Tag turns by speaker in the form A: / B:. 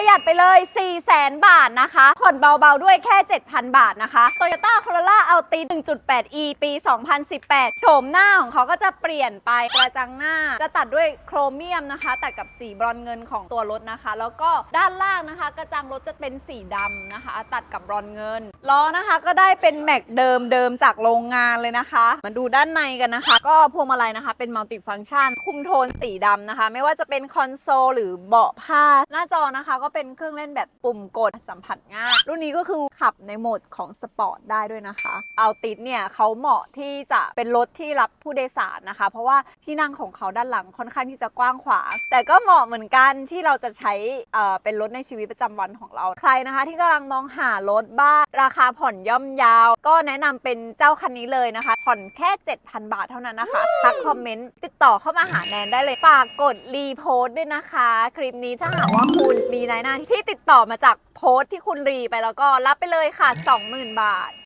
A: ประหยัดไปเลย 4 0 0แสนบาทนะคะ ผ่อนเบาๆด้วยแค่ 7,000 บาทนะคะ Toyota Corolla Altis 1.8e ปี 2018 โฉมหน้าของเขาก็จะเปลี่ยนไปกระจังหน้า จะตัดด้วยโครเมียมนะคะ ตัดกับสีบรอนเงินของตัวรถนะคะ แล้วก็ด้านล่างนะคะ กระจังรถจะเป็นสีดำนะคะ ตัดกับบรอนเงิน ล้อนะคะก็ได้เป็นแม็กเดิมเดิมจากโรงงานเลยนะคะ มาดูด้านในกันนะคะ ก็พวงมาลัยนะคะ เป็นมัลติฟัง c t ชัน คุมโทนสีดำนะคะ ไม่ว่าจะเป็นคอนโซลหรือเบาะผ้า หน้าจอนะคะก็เป็นเครื่องเล่นแบบปุ่มกดสัมผัสง่าย รุ่นนี้ก็คือขับในโหมดของสปอร์ตได้ด้วยนะคะเอาติดเนี่ยเขาเหมาะที่จะเป็นรถที่รับผู้โดยสารนะคะ เพราะว่าที่นั่งของเขาด้านหลังค่อนข้างที่จะกว้างขวาง แต่ก็เหมาะเหมือนกันที่เราจะใช้เอ่อเป็นรถในชีวิตประจำวันของเราใครนะคะ ที่กำลังมองหารถบ้านราคาผ่อนย่อมยาว ก็แนะนำเป็นเจ้าคันนี้เลยนะคะ ผ่อนแค่ 7,000 บาทเท่านั้นนะคะทักคอมเมนต์ติดต่อเข้ามาหาแนนได้เลยฝากกดรีโพสต์ด้วยนะคะ คลิปนี้ถ้าหากว่าคุณมีในายหน้าที่ติดต่อมาจากโพสต์ที่คุณรีไปแล้วก็รับไปเลยค่ะ 20,000 บาท